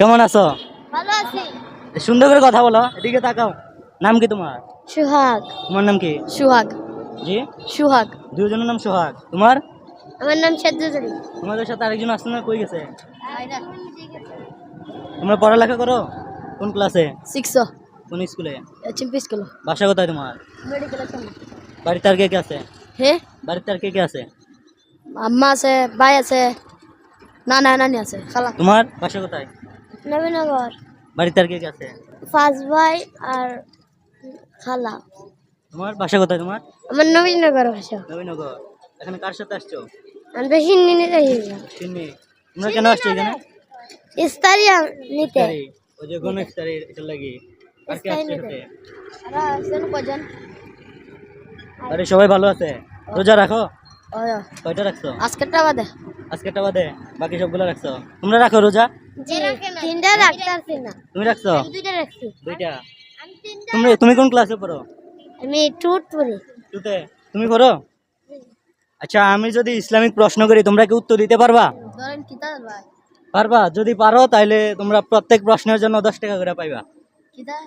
কেমন আছো? ভালো আছি। সুন্দর করে কথা বলো এদিকে তাকাও। নাম কি তোমার? সুহাগ। তোমার নাম কি? সুহাগ। জি? সুহাগ। দুজনের নাম সুহাগ। তোমার? আমার নাম সাদ্দুজলি তোমাদের সাথে আরেকজন আসছে না কই গেছে? তোমরা পড়ালেখা করো? কোন ক্লাসে? সিক্স কোন স্কুলে? চিম্পি স্কুল। বাসা কোথায় তোমার? মেডিকেল বাড়িতে আর কে কে আছে? হে? বাড়িতে আর কে কে আছে? আম্মা আছে ভাই আছে না না নানি আছে খালা। তোমার বাসা কোথায়? নবীনগর। বাড়িতে আর কে কে আছে? ফার্স্ট ভাই আর খালা। তোমার বাসা কোথায় তোমার? আমার নবীনগর ভাষা নবীনগর। এখানে কার সাথে আসছো? আমি তো হিন্দি নিতে চিন্নি তোমরা কেন আসছো এখানে? ইস্তারি নিতে। ওই যে গণ ইফতারি এটা লাগি। আর কে আসছে সাথে কজন আরে সবাই ভালো আছে। রোজা রাখো? কয়টা রাখছো? আজকেরটা বাদে। আজকেটা বাদে। বাকি সবগুলো রাখছো? তোমরা রাখো রোজা? তিনটা না। তুমি রাখছো? দুইটা রাখছি। দুইটা। তুমি তুমি কোন ক্লাসে পড়ো? আমি টুট পড়ি। তুমি পড়ো? আচ্ছা আমি যদি ইসলামিক প্রশ্ন করি তোমরা কি উত্তর দিতে পারবা? ধরেন ভাই। পারবা? যদি পারো তাহলে তোমরা প্রত্যেক প্রশ্নের জন্য দশ টাকা করে পাইবা। কিতাব।